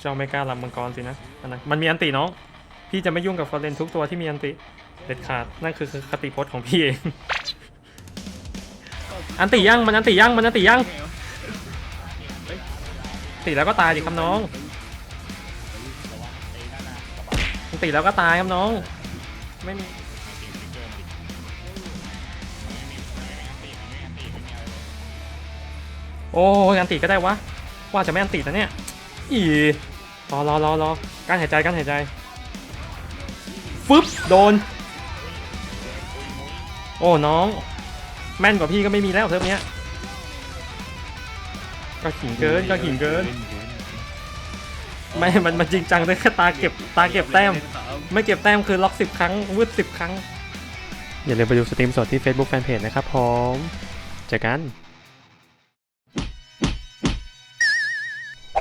เจ้าไม่กล้าลำมังกรสินะอันนั้นมันมีอันติน้อง พี่จะไม่ยุ่งกับฟอร์เรนทุกตัวที่มีอันติเด็ดขาดนั่นคือคติพจน์ของพี่เอง อันติยังมันอันติยังมันอันติยังติแล้วก็ตายดิครับน้องอันติแล้วก็ตายครับน้อง ไม่มีโอ้ยอันติก็ได้วะ ว่าจะไม่อันตินะเนี่ย อีรอรอรอรอการหายใจการหายใจฟึบโดน โอ้น้อง แม่นกว่าพี่ก็ไม่มีแล้วเทอมเนี้ยก็ขิงเกินก็ขิงเกิน ไม่ มันมันจริงจังเลยแค่ตาเก็บตาเก็บแต้ม ไม่เก็บแต้มคือล็อก10ครั้งวืด10ครั้ง อย่าลืมไปดูสตรีมสดที่ Facebook Fanpage นะครับผมเจอกัน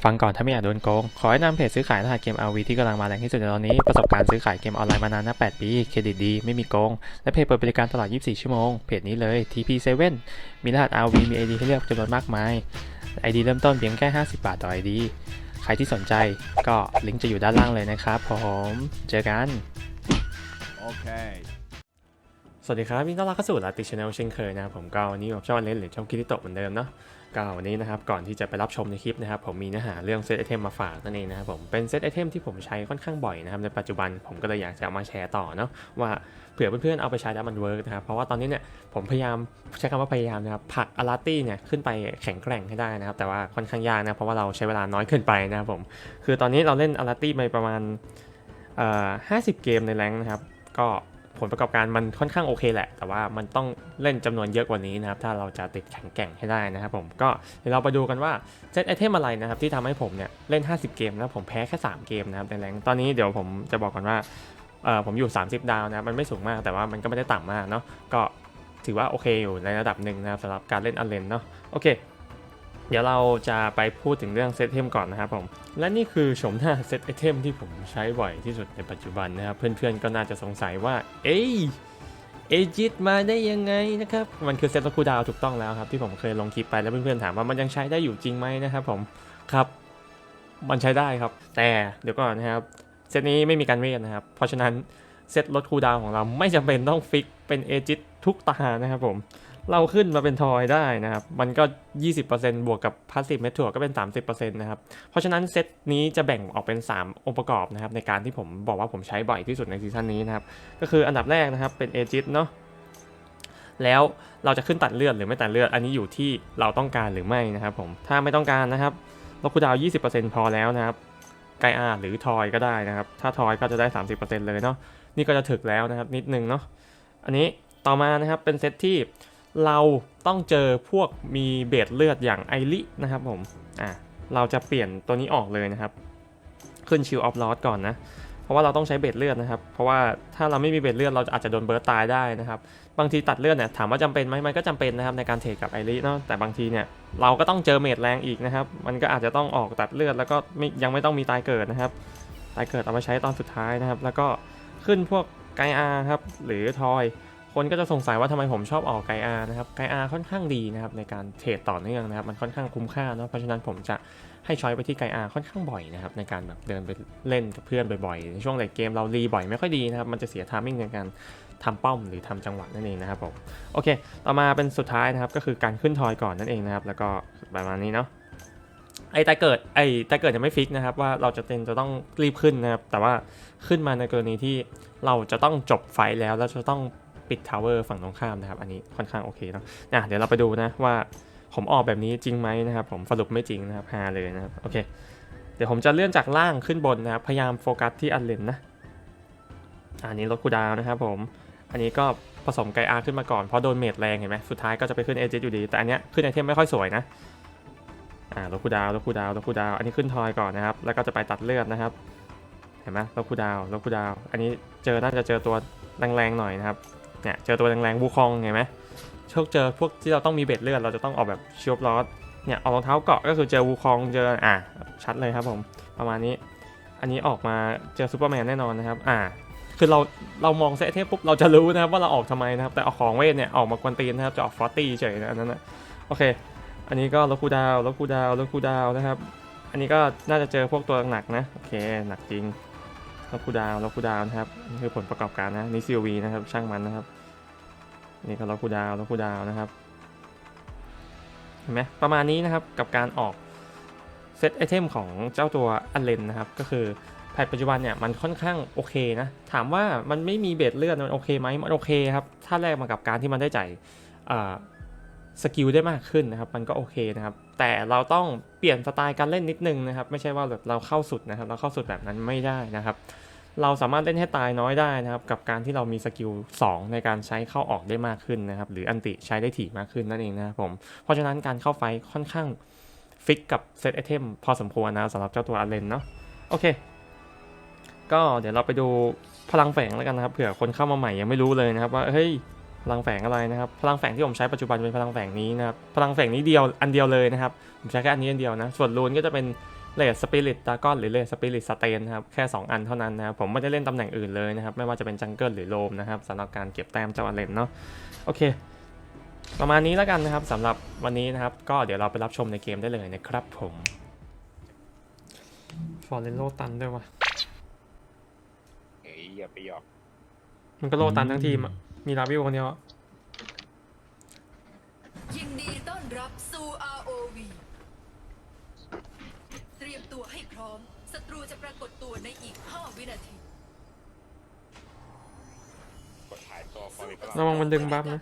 ฟังก่อนถ้าไม่อยากโดนโกง ขอให้นำเพจซื้อขายรหัสเกม RV ที่กำลังมาแรงที่สุดในตอนนี้ ประสบการณ์ซื้อขายเกมออนไลน์มานานนับ8ปี เครดิตดี ไม่มีโกง และเพจเปิดบริการตลอด 24 ชั่วโมง เพจนี้เลย TP7 มีรหัส RV มี ID ให้เลือกจำนวนมากมาย ID เริ่มต้นเพียงแค่ 50 บาทต่อ ID ใครที่สนใจก็ลิงก์จะอยู่ด้านล่างเลยนะครับผมเจอกัน Okay. สวัสดีครับยินดีต้อนรับเข้าสู่ลาติชแนลเช่นเคยนะครับผมก็วันนี้ผมชอบเล่นหรือชอบคิดที่ตกเหมือนเดิมเนาะ ก็วันนี้นะครับก่อนที่จะไปรับชมในคลิปนะครับผมมีเนื้อหาเรื่องเซตไอเทมมาฝากนั่นเองนะครับผมเป็นเซตไอเทมที่ผมใช้ค่อนข้างบ่อยนะครับในปัจจุบันผมก็เลยอยากจะมาแชร์ต่อเนาะว่าเผื่อเพื่อนๆเอาไปใช้แล้วมันเวิร์กนะครับเพราะว่าตอนนี้เนี่ยผมพยายามใช้คำว่าพยายามนะครับผลักอาราตี้เนี่ยขึ้นไปแข็งแกร่งให้ได้นะครับแต่ว่าค่อนข้างยากนะเพราะว่าเราใช้เวลาน้อยเกินไปนะครับผมคือตอนนี้เราเล่นอาราตี้ไปประมาณเอ่อ50 เกมในแรงนะครับก็ ผลประกอบการมันค่อนข้างโอเคแหละ แต่ว่ามันต้องเล่นจำนวนเยอะกว่านี้นะครับ ถ้าเราจะติดแข็งแกร่งให้ได้นะครับผม ก็เดี๋ยวเราไปดูกันว่าเซตไอเทมอะไรนะครับที่ทำให้ผมเนี่ยเล่น 50 เกมแล้วผมแพ้แค่ 3 เกมนะครับในแรงตอนนี้เดี๋ยวผมจะบอกก่อนว่าเออผมอยู่ 30 ดาวนะครับมันไม่สูงมากแต่ว่ามันก็ไม่ได้ต่ำมากเนาะก็ถือว่าโอเคอยู่ในระดับหนึ่งนะครับสำหรับการเล่นอันเลนเนาะโอเค เดี๋ยวเราจะไปพูดถึงเรื่องเซตไอเทมก่อนนะครับผม และนี่คือชมหน้าเซตไอเทมที่ผมใช้บ่อยที่สุดในปัจจุบันนะครับ เพื่อนๆก็น่าจะสงสัยว่า เอ้ยเอจิตมาได้ยังไงนะครับ มันคือเซตคูดาวถูกต้องแล้วครับ ที่ผมเคยลงคลิปไปแล้วเพื่อนๆถามว่ามันยังใช้ได้อยู่จริงไหมนะครับผมครับมันใช้ได้ครับ แต่เดี๋ยวก่อนนะครับเซตนี้ไม่มีการเวทนะครับ เพราะฉะนั้นเซตลดคูดาวของเราไม่จำเป็นต้องฟิกเป็นเอจิตทุกตานะครับผม เราขึ้นมาเป็นทอยได้นะครับ มันก็ 20%บวกกับพาสซีฟเมทัวก็เป็น 30%นะครับ เพราะฉะนั้นเซตนี้จะแบ่งออกเป็น 3 องค์ประกอบนะครับ ในการที่ผมบอกว่าผมใช้บ่อยที่สุดในซีซั่นนี้นะครับ ก็คืออันดับแรกนะครับเป็นเอจิตเนาะแล้วเราจะขึ้นตัดเลือดหรือไม่ตัดเลือด อันนี้อยู่ที่เราต้องการหรือไม่นะครับผมถ้าไม่ต้องการนะครับลดคูดาว 20%พอแล้วนะครับไกอาหรือทอยก็ได้นะครับ ถ้าทอยก็จะได้ 30%เลยเนาะนี่ก็จะถึกแล้วนะครับนิดนึงเนาะอันนี้ต่อมานะครับเป็นเซตที่ เราต้องเจอพวกมีเบสเลือดอย่างไอรินะครับผมอะเราจะเปลี่ยนตัวนี้ออกเลยนะครับ ขึ้นชิลออฟลอสก่อนนะเพราะว่าเราต้องใช้เบสเลือดนะครับ เพราะว่าถ้าเราไม่มีเบสเลือดเราอาจจะโดนเบิร์ตตายได้นะครับ บางทีตัดเลือดเนี่ยถามว่าจำเป็นไหมมันก็จำเป็นนะครับในการเทรดกับไอริเนาะแต่บางทีเนี่ยเราก็ต้องเจอเมดแรงอีกนะครับ มันก็อาจจะต้องออกตัดเลือดแล้วก็ยังไม่ต้องมีตายเกิดนะครับตายเกิดเอามาใช้ตอนสุดท้ายนะครับ แล้วก็ขึ้นพวกไกอาครับหรือทอย คนก็จะสงสัยว่าทำไมผมชอบออกไกอานะครับไกอาค่อนข้างดีนะครับในการเทรดต่อเนื่องนะครับ มันค่อนข้างคุ้มค่าเนาะเพราะฉะนั้นผมจะให้ช้อยไปที่ไกอาค่อนข้างบ่อยนะครับในการแบบเดินไปเล่นกับเพื่อนบ่อยๆในช่วงเลทเกมเรารีบ่อยไม่ค่อยดีนะครับมันจะเสียทามมิ่งในการทำป้อมหรือทำจังหวะนั่นเองนะครับผมโอเค ต่อมาเป็นสุดท้ายนะครับก็คือการขึ้นทอยก่อนนั่นเองนะครับแล้วก็ประมาณนี้เนาะไอ้ตาเกิดไอ้ตาเกิดจะไม่ฟิกนะครับว่าเราจะเป็นจะต้องรีบขึ้นนะครับแต่ว่าขึ้นมาในกรณีที่เราจะต้องจบไฟแล้วแล้วจะต้อง ปิดทาวเวอร์ฝั่งตรงข้ามนะครับอันนี้ค่อนข้างโอเคเนาะนะเดี๋ยวเราไปดูนะว่าผมออกแบบนี้จริงไหมนะครับ ผมสรุปไม่จริงนะครับฮาเลยนะครับโอเคเดี๋ยวผมจะเลื่อนจากล่างขึ้นบนนะครับพยายามโฟกัสที่อันเลนนะอันนี้ลดคูดาวนะครับผมอันนี้ก็ผสมไกอาขึ้นมาก่อนเพราะโดนเมดแรงเห็นไหมสุดท้ายก็จะไปขึ้นเอจอยู่ดี แต่อันเนี้ยขึ้นไอเทมไม่ค่อยสวยนะอ่าลดคูดาวน์ลดคูดาวน์ลดคูดาวอันนี้ขึ้นทอยก่อนนะครับ แล้วก็จะไปตัดเลือดนะครับเห็นไหมลดคูดาวน์ลดคูดาว อันนี้เจอน่าจะเจอตัวแรงๆหน่อยนะครับ เนี่ยเจอตัวแรงๆบูคองเห็นไหมโชคเจอพวกที่เราต้องมีเบ็ดเลือดเราจะต้องออกแบบชิวลอสเนี่ยเอารองเท้าเกาะก็คือเจอวูคองเจออะชัดเลยครับผมประมาณนี้ อันนี้ออกมาเจอซูเปอร์แมนแน่นอนนะครับอ่าคือเราเรามองเซตเทพปุ๊บเราจะรู้นะครับว่าเราออกทำไมนะครับแต่เอาของเวทเนี่ยออกมากวนตีนนะครับจะออกฟอร์ตี้เฉยนะอันนั้นนะโอเค อันนี้ก็ลดคูดาวน์ลดคูดาวน์ลดคูดาวนะครับ อันนี้ก็น่าจะเจอพวกตัวหนักนะโอเคหนักจริง ล็อกคูดาวล็อกคูดาวนะครับนี่คือผลประกอบการนะนี่ COV นะครับช่างมันนะครับนี่ก็ล็อกคูดาวล็อกคูดาวนะครับเห็นไหมประมาณนี้นะครับกับการออกเซตไอเทมของเจ้าตัวอันเลนนะครับก็คือแพทปัจจุบันเนี่ยมันค่อนข้างโอเคนะถามว่ามันไม่มีเบสเลือดมันโอเคไหมมันโอเคครับถ้าแลกมากับการที่มันได้จ่ายอ่า สกิลได้มากขึ้นนะครับ มันก็โอเคนะครับ แต่เราต้องเปลี่ยนสไตล์การเล่นนิดนึงนะครับ ไม่ใช่ว่าแบบเราเข้าสุดนะครับ เราเข้าสุดแบบนั้นไม่ได้นะครับ เราสามารถเล่นให้ตายน้อยได้นะครับ กับการที่เรามีสกิล2 ในการใช้เข้าออกได้มากขึ้นนะครับ หรืออันติใช้ได้ถี่มากขึ้นนั่นเองนะครับผม เพราะฉะนั้นการเข้าไฟค่อนข้างฟิกกับเซตไอเทมพอสมควรนะสำหรับเจ้าตัวอาเลนเนาะ โอเค ก็เดี๋ยวเราไปดูพลังแฝงแล้วกันนะครับ เผื่อคนเข้ามาใหม่ยังไม่รู้เลยนะครับว่า เฮ้ย พลังแฝงอะไรนะครับ พลังแฝงที่ผมใช้ปัจจุบันเป็นพลังแฝงนี้นะครับ พลังแฝงนี้เดียวอันเดียวเลยนะครับ ผมใช้แค่อันนี้อันเดียวนะ ส่วนรูนก็จะเป็นเลดสปิริตดากอนหรือเลดสปิริตสเตนนะครับ แค่ 2 อันเท่านั้นนะครับ ผมไม่ได้เล่นตำแหน่งอื่นเลยนะครับ ไม่ว่าจะเป็นจังเกิลหรือโลมนะครับสำหรับการเก็บแต้มเจ้าอันเลนเนาะ โอเค ประมาณนี้แล้วกันนะครับสำหรับวันนี้นะครับ ก็เดี๋ยวเราไปรับชมในเกมได้เลยนะครับผมฟอร์เรนโลตันด้วยวะเฮ้ยอย่าไปหยอก มันก็โลตันทั้งทีมอะ มีลาวิวคนเดียวอะยินดีต้อนรับสู่ ROV เตรียมตัวให้พร้อม ศัตรูจะปรากฏตัวในอีก 5 วินาทีกดถ่ายตัวฟอร์เรสต์ระวังมันดึงบัฟนะ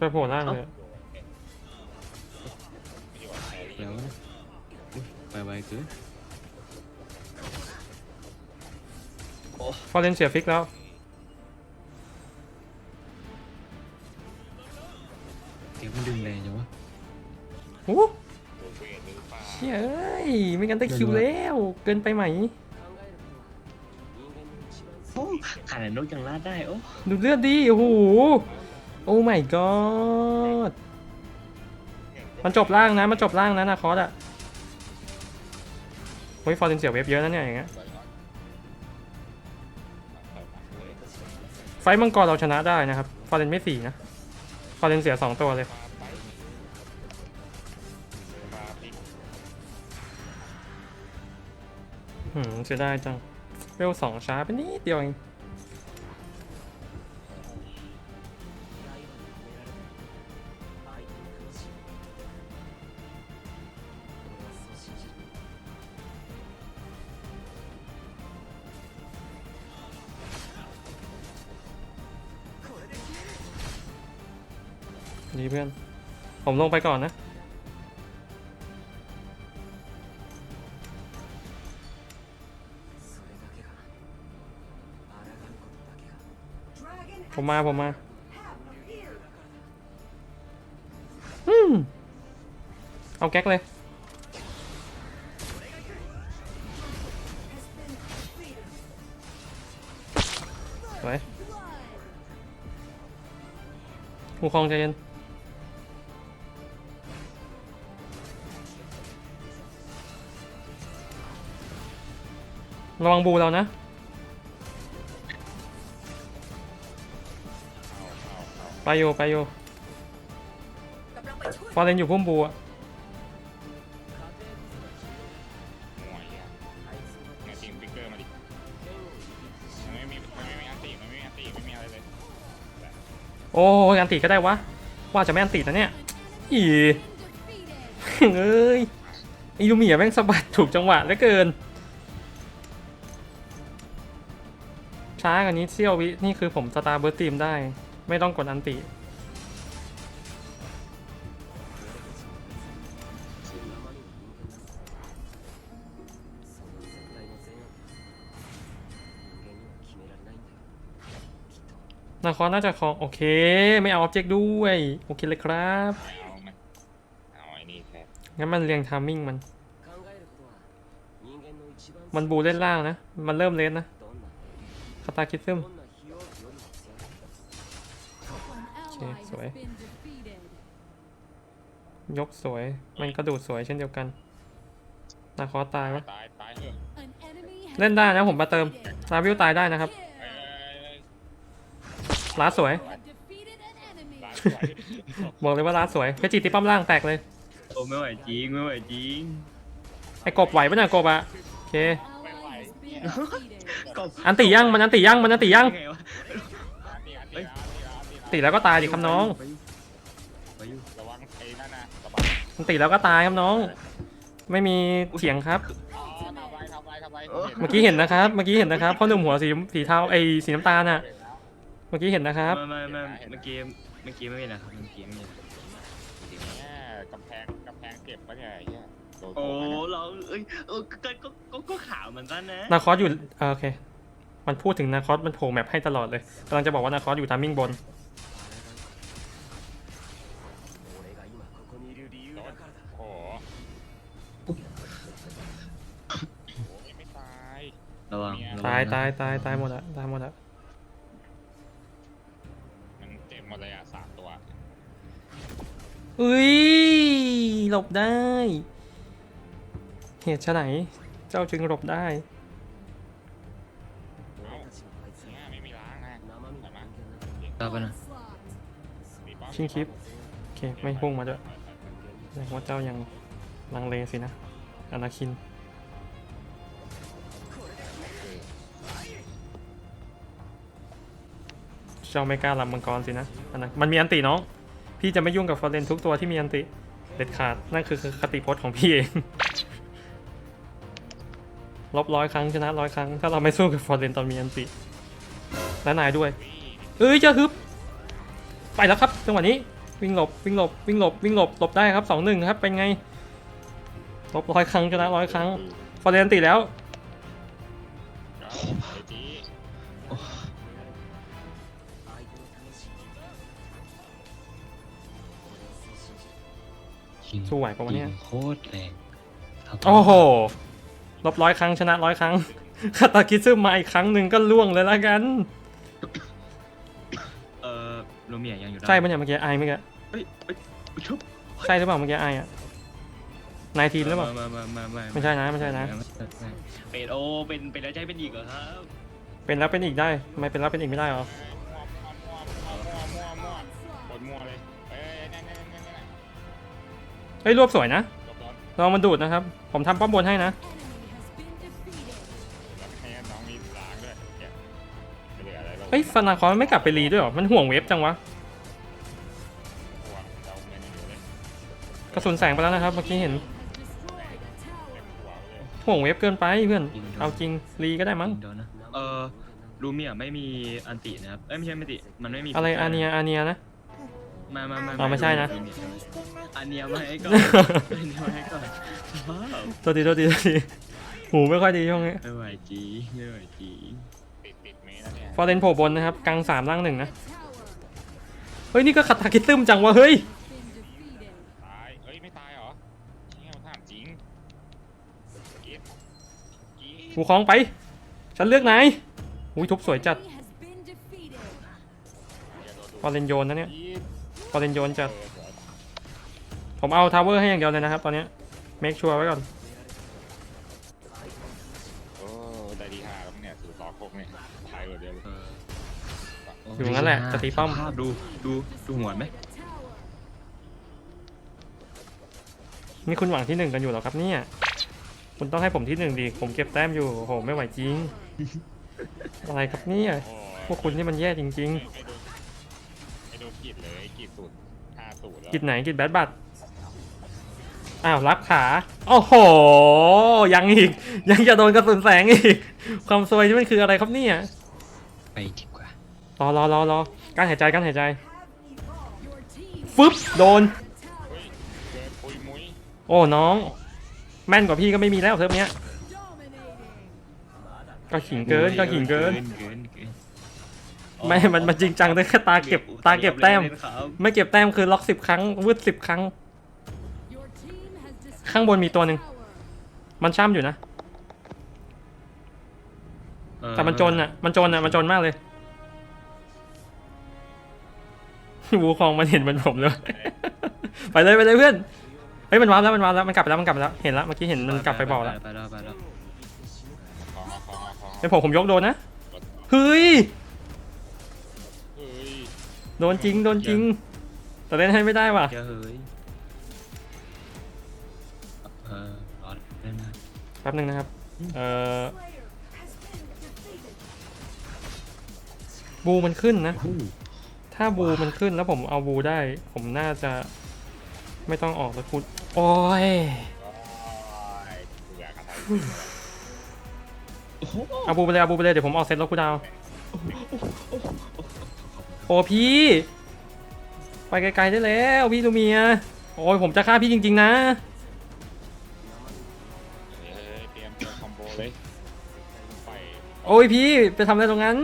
ไปโผล่ล่างเลยอะเวไปไปเกิฟอร์เรนเสียฟิกแล้ว เดี๋มันดึงแรงจังวะ หูเชี่ยเอ้ย ไม่งั้นได้คิวแล้ว เกินไปไหม โอ้ขนาดนกยังลาดได้ โอ้ดูเลือดดีโอ้โห โอ้ my god มันจบล่างนะ มันจบล่างนะนาคอสอะเฮ้ยฟอร์เรนเสียเวฟเยอะนะเนี่ยอย่างเงี้ย ไฟมังกรเราชนะได้นะครับฟอร์เรนไม่สี่นะฟอร์เรนเสียสองตัวเลยหืมเสียดายจังเวลสองช้าไปนิดเดียวเอง พื่อน ผมลงไปก่อนนะ ผมมา ผมมาอืมเอาแก๊กเลยไว้ผู้ครองใจเย็น ระวังบูเรานะ ไปโยไปโยฟอเรนอยู่พุ่มบูอะวงทีอะโอ้ยอันติก็ได้วะ ว่าจะไม่อันตินะเนี่ย อีเอ้ยไอลูเมียแม่งสะบัดถูกจังหวะเหลือเกิน ช้ากว่นี้เชี่ยววิ นี่คือผมสตาร์เบิร์ตทีมได้ ไม่ต้องกดอันติ นาครน่าจะของ โอเค ไม่เอาออบเจกต์ด้วย โอเคเลยครับงั้นมันเรียงทามมิ่งมัน มันบูเล่นล่างนะ มันเริ่มเล่นนะ คาตาคิดซึมโอเคสวย ยกสวย มันกระดูดสวยเช่นเดียวกัน นาคอตายวะเล่นได้นะผมมาเติมนาวิวตายได้นะครับเอ้ลาสวยบอกเลยว่าลาสวยเพชรจีติป้อมล่างแตกเลย โอ้ไม่ไหวจริงไม่ไหวจริงไอ้กบไหวปะเนี่ยกบอะโอเค ไม่ไหวก็อันติยั่งมันอันติยั่งมันอันติยั่งไงวะอันนี้อันนี้อันนี้อันนี้อันติแล้วก็ตายดิครับน้องไปอยู่ไปอยู่ระวังไอ้นั่นนะระวังอันติแล้วก็ตายครับน้อง ไม่มีเถียงครับ อ๋อทำไรทำไรทำไรเมื่อกี้เห็นนะครับ เมื่อกี้เห็นนะครับพ่อหนุ่มหัวสีสีเทาไอ้สีน้ำตาลน่ะ เมื่อกี้เห็นนะครับ ไม่ไม่ไม่เมื่อกี้เมื่อกี้ไม่มีนะครับเมื่อกี้ไม่มีนะ โอ้เราเอ้ยก็ก็ก็ข่าวเหมือนกันนะนาคอสอยู่อ่าโอเค มันพูดถึงนาคอสมันโผล่แมปให้ตลอดเลยกำลังจะบอกว่านาคอสอยู่ทามิ่งบนตายตายตายตายหมดละตายหมดละมันเจ็บหมดเลยอะสามตัว อุ้ยหลบได้ เหตุไฉนเจ้าจึงหลบได้ ไม่ล้านะแต่าไปนะชิงคลิป โอเค ไม่พุ่งมาจ้วยแสดงว่าเจ้ายังลังเลสินะ อนาคิน เจ้าไม่กล้าลำมังกรสินะอนามันมีอันติน้อง พี่จะไม่ยุ่งกับฟอร์เรนทุกตัวที่มีอันติ เด็ดขาด นั่นคือคติพจน์ของพี่เอง ลบร้อยครั้งชนะร้อยครั้ง ถ้าเราไม่สู้กับฟอร์เรนตอนมีอันติและนายด้วยเอ้ยเจ้าฮึบไปแล้วครับจังหวะนี้วิ่งหลบวิ่งหลบวิ่งหลบวิ่งหลบหลบได้ครับสองหนึ่งครับเป็นไงลบร้อยครั้งชนะร้อยครั้งฟอร์เรนติแล้วสู้ไหวปะวะเนี่ยโคตรแรงโอ้โห ลบร้อยครั้งชนะร้อยครั้งคาตาคิซึมาอีกครั้งหนึ่งก็ล่วงเลยละกัน เออโรเมียยังอยู่ด้านใช่ปะเนี่ยเมื่อกี้ไอเมื่อกี้เอ้ยเอ้ยชุบใช่หรือเปล่าเมื่อกี้ไออะนายทีนหรือเปล่า มามามามาไม่ใช่นะไม่ใช่นะ เป็นโอเป็นเป็นแล้วใจเป็นอีกเหรอครับเป็นแล้วเป็นอีกได้ทำไมเป็นแล้วเป็นอีกไม่ได้หรอมั่วมั่วมั่วมั่วกดมั่วเลยเอ้ยนั่นนั่นนั่นนั่นเฮ้ยรวบสวยนะหลบร้อนลองมันดูดนะครับ ผมทำป้อมบนให้นะแเหลืออะไรแล้วเฮ้ยฟานาคอนไม่กลับไปรีด้วยเหรอ มันห่วงเวฟจังวะห่วงเราเงินอยู่เลยกระสุนแสงไปแล้วนะครับเมื่อกี้เห็นเต็มหัวเลยห่วงเวฟเกินไปเพื่อน เอาจริงรีก็ได้มั้งยิงโดนนะเออรูเมียไม่มีอันตินะครับเอ้ยไม่ใช่ไม่ติมันไม่มีอะไรอาเนียอาเนียนะ มามามาอ๋อไม่ใช่นะ อันเนียมาให้ก่อนอันเนียมาให้ก่อนว้าวตัวดีตัวดีตัวดีหูไม่ค่อยดีช่วงนี้ ไม่ไหวจีไม่ไหวจี ฟอร์เรนโผล่บนนะครับกลางสามล่างหนึ่งนะเฮ้ยนี่ก็ขัดทาคิซึมจังวะเฮ้ยตายเอ้ยไม่ตายเหรอเนี่ยถามจริงเกียร์เกียหูคล้องไป ฉันเลือกไหนายอุ้ยทุบสวยจัดฟอร์เรนโยนนะเนี่ยร์ฟอร์เรนโยนจัดเออสวยผมเอาทาวเวอร์ให้อย่างเดียวเลยนะครับตอนเนี้เมคชัวร์ไว้ก่อน อยู่งั้นแหละจะตีป้อมสภาพดูดูดูหัวไหมนี่คุณหวังที่หนึ่งกันอยู่เหรอครับเนี่ย คุณต้องให้ผมที่หนึ่งดี ผมเก็บแต้มอยู่โอ้โหไม่ไหวจริง อะไรครับเนี่ยโอ้พวกคุณนี่มันแย่จริงไม่ไม่ดูไม่ดูกีดเลยกีดสูตรห้าสูตรแล้วๆกิดไหนกิดแบดบัตอ้าวรับขาโอ้โห ยังอีก ยังจะโดนกระสุนแสงอีก ความซวยนี่มันคืออะไรครับเนี่ย ไปดีกว่า รอรอรอรอการหายใจการหายใจ ฟึบโดน เฮ้ยเกินปุยมุ้ยโอ้น้อง แม่นกว่าพี่ก็ไม่มีแล้วเทอมเนี้ย ก็ขิงเกินก็ขิงเกินเกินเกินเกินไม่ มันมันจริงจังได้แค่ตาเก็บตาเก็บแต้มเล่นครับไม่เก็บแต้มคือล็อกสิบครั้งวืดสิบครั้ง ข้างบนมีตัวหนึ่ง มันช่ำอยู่นะเออแต่มันจนอะ มันจนอะ มันจนมากเลย วูคองมันเห็นเหมือนผมเลย ไปเลยไปเลยเพื่อน เฮ้ยมันวาร์ปแล้วมันวาร์ปแล้วมันกลับไปแล้วมันกลับไปแล้ว เห็นแล้วเมื่อกี้เห็นมันกลับไปบอกแล้วไปแล้วไปแล้วของของของเป็นผมผมยกโดนนะ เฮ้ย เฮ้ยโดนจริงโดนจริง แต่เล่นให้ไม่ได้ว่ะเจ้าเฮ้ยเออรอเล่นนะแป๊บนึงนะครับ เอ่อ บูมันขึ้นนะ ถ้าบูมันขึ้นแล้วผมเอาบูได้ ผมน่าจะไม่ต้องออกแล้วคุณโอ้ยโอ้ยกูอยากกระทำเอาบูไปเลยเอาบูไปเลยเดี๋ยวผมออกเซตแล้วคุณดาวโอ้พี่ ไปไกลๆได้แล้วพี่ลูเมีย โอ้ยผมจะฆ่าพี่จริง ๆ นะเฮ้ยเตรียมเตรียมคอมโบเลยไปโอ้ยพี่ไปทำอะไรตรงนั้น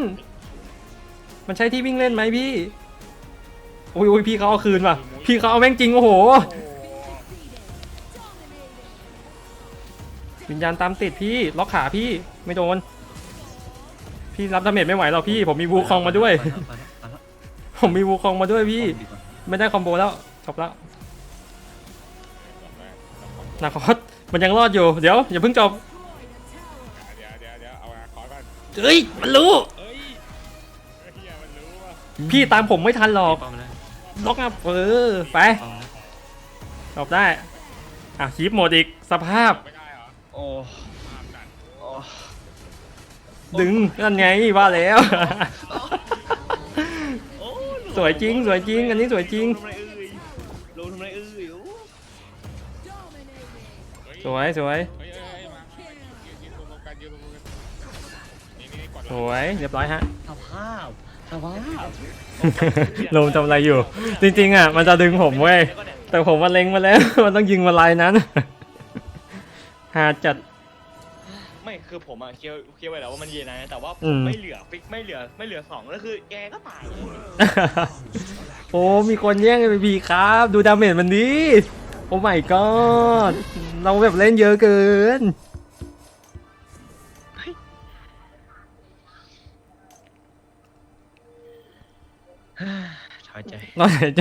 มันใช่ที่วิ่งเล่นไหมพี่โอ้ยโอ้ยพี่เขาเอาคืนว่ะ พี่เขาเอาแม่งจริงโอ้โห วิญญาณตามติดพี่ ล็อกขาพี่ ไม่โดน พี่รับดาเมจไม่ไหวหรอกพี่ ผมมีวูคองมาด้วยไปแล้วไปแล้วไปแล้วผมมีวูคองมาด้วยพี่ดีกว่าไม่ได้คอมโบแล้วจบแล้วแบบแรกต้องคอมโบนาคอสมันยังรอดอยู่ เดี๋ยวอย่าเพิ่งจบเดี๋ยวเดี๋ยวเดี๋ยวเอาอาคอร์ก่อนเฮ้ย มันรู้ เอ้ยเฮ้ยเฮียมันรู้ว่าพี่ตามผมไม่ทันหรอกป้อมเลยล็อกอัพเออไปป้อมเลยจบได้อะคีบหมดอีกสภาพไม่ได้เหรอโอ้ภาพนั้นโอ้ดึงนั่นไงว่าแล้วสวยจริงสวยจริงอันนี้สวยจริงทำไรเอ้ยลงทำไรเอ้ยโอ้เฮ้ยสวยสวยเฮ้ยเฮ้ยเฮ้ยมายืนยืนรวมๆกันยืนรวมๆกันนี่นี่กดสวยเรียบร้อยฮะสภาพ สภาพลมทำอะไรอยู่ จริงๆอะมันจะดึงผมเว้ยแต่ผมมาเล็งมาแล้ว มันต้องยิงมาลายนั้นหาจัด ไม่คือผมอะเคลียร์เคลียร์ไว้แล้วว่ามันเย็นนะแต่ว่าอืม ไม่เหลือฟิกไม่เหลือไม่เหลือสองแล้วคือแกก็ตายโอ้มีคนแย่งไปบีครับ ดูดาเมจมันดีโอ้ my god เราแบบเล่นเยอะเกิน ใจเราหายใจ